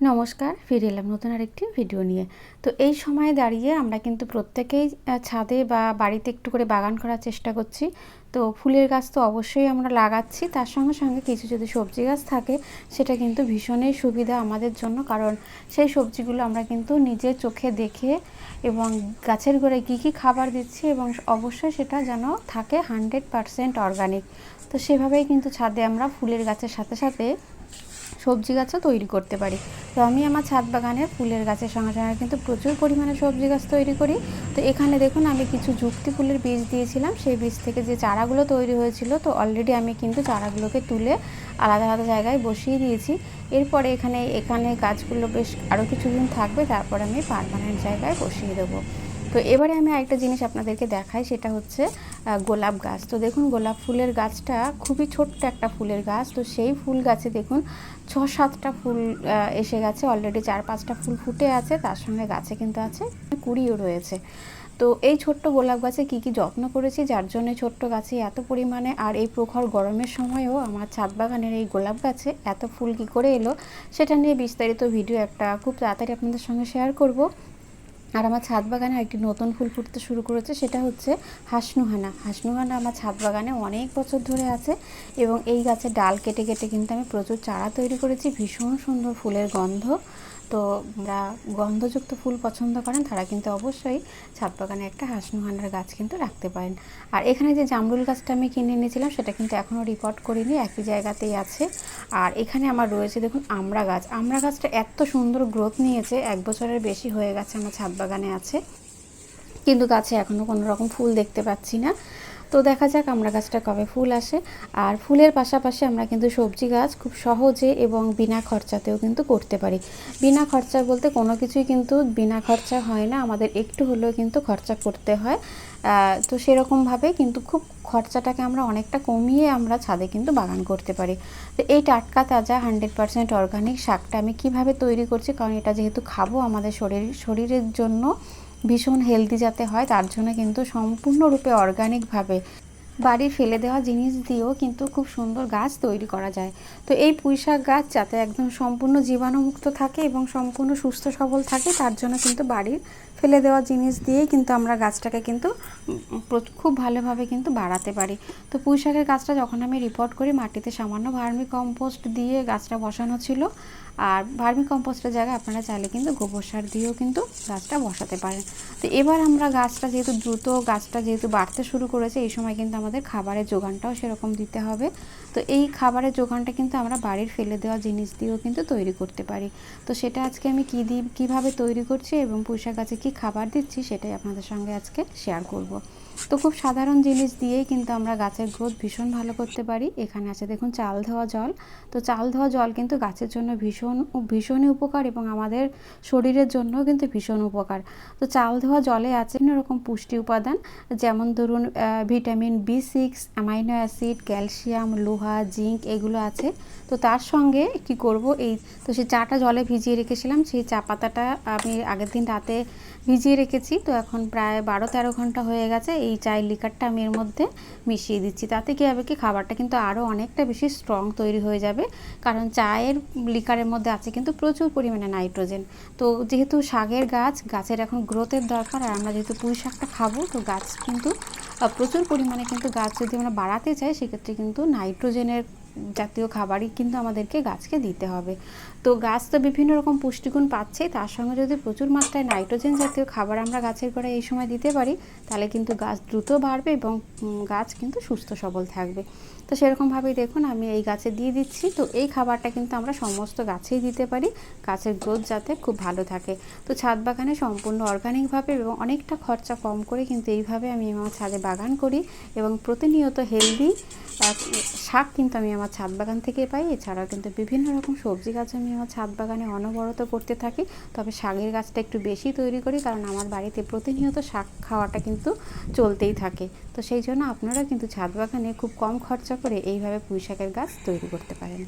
নমস্কার, ফিরে এলাম নতুন আরেকটি ভিডিও নিয়ে। তো এই সময়ে দাঁড়িয়ে আমরা কিন্তু প্রত্যেকেই ছাদে বা বাড়িতে একটু করে বাগান করার চেষ্টা করছি। তো ফুলের গাছ তো অবশ্যই আমরা লাগাচ্ছি। তার সঙ্গে সঙ্গে কিছু যদি সবজি গাছ থাকে, সেটা কিন্তু ভীষণই সুবিধা আমাদের জন্য। কারণ সেই সবজিগুলো আমরা কিন্তু নিজের চোখে দেখে এবং গাছের গোড়ায় কী কী খাবার দিচ্ছি এবং অবশ্যই সেটা যেন থাকে হান্ড্রেড পারসেন্ট অর্গানিক তো সেভাবেই কিন্তু ছাদে আমরা ফুলের গাছের সাথে সাথে সবজি গাছও তৈরি করতে পারি। তো আমি আমার ছাদ বাগানে ফুলের গাছের সঙ্গে সঙ্গে কিন্তু প্রচুর পরিমাণে সবজি গাছ তৈরি করি। তো এখানে দেখুন আমি কিছু যুক্তি ফুলের বীজ দিয়েছিলাম। সেই বীজ থেকে যে চারাগুলো তৈরি হয়েছিল, তো অলরেডি আমি কিন্তু চারাগুলোকে তুলে আলাদা আলাদা জায়গায় বসিয়ে দিয়েছি। এরপরে এখানে এখানে গাছগুলো বেশ আরও কিছুদিন থাকবে, তারপর আমি পারমানেন্ট জায়গায় বসিয়ে দেবো। তো এবারে আমি আরেকটা জিনিস আপনাদেরকে দেখাই, সেটা হচ্ছে গোলাপ গাছ। তো দেখুন, গোলাপ ফুলের গাছটা খুবই ছোট্ট একটা ফুলের গাছ। তো সেই ফুল গাছে দেখুন ছ সাতটা ফুল এসে গেছে। অলরেডি চার পাঁচটা ফুল ফুটে আছে, তার সঙ্গে গাছে কিন্তু আছে কুড়িও রয়েছে। তো এই ছোট্ট গোলাপ গাছে কি কি যত্ন করেছি, যার জন্য ছোট্ট গাছে এত পরিমাণে, আর এই প্রখর গরমের সময়ও আমার ছাদ বাগানের এই গোলাপ গাছে এত ফুল কি করে এলো, সেটা নিয়ে বিস্তারিত ভিডিও একটা খুব তাড়াতাড়ি আপনাদের সঙ্গে শেয়ার করব। আর আমার ছাদ বাগানে একটি নতুন ফুল ফুটতে শুরু করেছে, সেটা হচ্ছে হাসনুহানা। হাসনুহানা আমার ছাদ বাগানে অনেক বছর ধরে আছে এবং এই গাছের ডাল কেটে কেটে কিন্তু আমি প্রচুর চারা তৈরি করেছি। ভীষণ সুন্দর ফুলের গন্ধ। তো যারা গন্ধযুক্ত ফুল পছন্দ করেন, তারা কিন্তু অবশ্যই ছাদ বাগানে একটা হাসনুহানার গাছ কিন্তু রাখতে পারেন। আর এখানে যে জামরুল গাছটা আমি কিনে এনেছিলাম, সেটা কিন্তু এখনও রিপোর্ট করিনি, একই জায়গাতেই আছে। আর এখানে আমার রয়েছে দেখুন আমড়া গাছ। আমড়া গাছটা এত সুন্দর গ্রোথ নিয়েছে, এক বছরের বেশি হয়ে গেছে আমার ছাদ বাগানে আছে। কিন্তু গাছে এখনও কোনো রকম ফুল দেখতে পাচ্ছি না। তো দেখা যাক আমরা গাছটা কবে ফুল আসে। আর ফুলের পাশাপাশি আমরা কিন্তু সবজি গাছ খুব সহজে এবং বিনা খরচাতেও কিন্তু করতে পারি। বিনা খরচা বলতে কোনো কিছুই কিন্তু বিনা খরচা হয় না, আমাদের একটু হলেও কিন্তু খরচা করতে হয়। তো সেরকমভাবে কিন্তু খুব খরচাটাকে আমরা অনেকটা কমিয়ে আমরা ছাদে কিন্তু বাগান করতে পারি। তো এই টাটকা তাজা হান্ড্রেড পারসেন্ট অর্গানিক শাকটা আমি কীভাবে তৈরি করছি, কারণ এটা যেহেতু খাব আমাদের শরীর, শরীরের জন্য ভীষণ হেলদি যাতে হয়, তার জন্য কিন্তু সম্পূর্ণরূপে অর্গানিকভাবে বাড়ির ফেলে দেওয়া জিনিস দিয়েও কিন্তু খুব সুন্দর গাছ তৈরি করা যায়। তো এই পুঁইশাক গাছ যাতে একদম সম্পূর্ণ জীবাণুমুক্ত থাকে এবং সম্পূর্ণ সুস্থ সবল থাকে, তার জন্য কিন্তু বাড়ির ফেলে দেওয়া জিনিস দিয়েই কিন্তু আমরা গাছটাকে কিন্তু খুব ভালোভাবে কিন্তু বাড়াতে পারি। তো পুঁই শাকের গাছটা যখন আমি রিপোর্ট করি, মাটিতে সামান্য ভার্মি কম্পোস্ট দিয়ে গাছটা বসানো ছিল। আর ভার্মি কম্পোস্টের জায়গায় আপনারা চাইলে কিন্তু গোবর সার দিয়েও কিন্তু গাছটা বসাতে পারেন। তো এবার আমরা গাছটা যেহেতু দ্রুত গাছটা যেহেতু বাড়তে শুরু করেছে, এই সময় কিন্তু আমাদের খাবারের যোগানটাও সেরকম দিতে হবে। তো এই খাবারের যোগানটা কিন্তু আমরা বাড়ির ফেলে দেওয়া জিনিস দিয়েও কিন্তু তৈরি করতে পারি। তো সেটা আজকে আমি কী দিই কীভাবে তৈরি করছি এবং পুঁইশাক গাছে কী খাবার দিচ্ছি সেটাই আপনাদের সঙ্গে আজকে শেয়ার করব। তো খুব সাধারণ জিনিস দিয়েই কিন্তু আমরা গাছের গ্রোথ ভীষণ ভালো করতে পারি। এখানে আছে দেখুন চাল ধোয়া জল। তো চাল ধোয়া জল কিন্তু গাছের জন্য ভীষণ ভীষণই উপকার এবং আমাদের শরীরের জন্যও কিন্তু ভীষণ উপকার। তো চাল ধোয়া জলে আছে বিভিন্ন রকম পুষ্টি উপাদান, যেমন ধরুন vitamin B six amino acid calcium লোহা জিঙ্ক এগুলো আছে। তো তার সঙ্গে কি করব এই, তো সেই চাটা জলে ভিজিয়ে রেখেছিলাম, সেই চা পাতাটা আমি আগের দিন রাতে ভিজিয়ে রেখেছি। তো এখন প্রায় বারো তেরো ঘণ্টা হয়ে গেছে। এই চায়ের লিকারটা আমি এর মধ্যে মিশিয়ে দিচ্ছি। তাতে কী হবে কি, খাবারটা কিন্তু আরও অনেকটা বেশি স্ট্রং তৈরি হয়ে যাবে। কারণ চায়ের লিকারের মধ্যে আছে কিন্তু প্রচুর পরিমাণে নাইট্রোজেন তো যেহেতু শাকের গাছ, গাছের এখন গ্রোথের দরকার, আর আমরা যেহেতু পুঁই শাকটা খাব, তো গাছ কিন্তু প্রচুর পরিমাণে কিন্তু গাছ যদি আমরা বাড়াতে চাই, সেক্ষেত্রে কিন্তু নাইট্রোজেনের জাতীয় খাবারই কিন্তু আমাদেরকে গাছকে দিতে হবে। তো গাছ তো বিভিন্ন রকম পুষ্টিগুণ পাচ্ছে তার সঙ্গে যদি প্রচুর মাত্রায় নাইট্রোজেন জাতীয় খাবার আমরা গাছের গোড়ায় এই সময় দিতে পারি, তাহলে কিন্তু গাছ দ্রুত বাড়বে এবং গাছ কিন্তু সুস্থ সবল থাকবে। তো সেরকমভাবেই দেখুন, আমি এই গাছে দিয়ে দিচ্ছি। তো এই খাবারটা কিন্তু আমরা সমস্ত গাছেই দিতে পারি, গাছের গ্রোথ যাতে খুব ভালো থাকে। তো ছাদ বাগানে সম্পূর্ণ অর্গানিকভাবে এবং অনেকটা খরচা কম করে কিন্তু এইভাবে আমি আমার ছাদে বাগান করি এবং প্রতিনিয়ত হেলদি শাক কিন্তু আমি আমার ছাদ বাগান থেকে পাই। এছাড়াও কিন্তু বিভিন্ন রকম সবজি গাছ আমি আমার ছাদ বাগানে অনবরত করতে থাকি। তবে শাকের গাছটা একটু বেশি তৈরি করি, কারণ আমার বাড়িতে প্রতিনিয়ত শাক খাওয়াটা কিন্তু চলতেই থাকে। তো সেই জন্য আপনারা কিন্তু ছাদ বাগানে খুব কম খরচা করে এইভাবে পুঁই শাকের গাছ তৈরি করতে পারেন।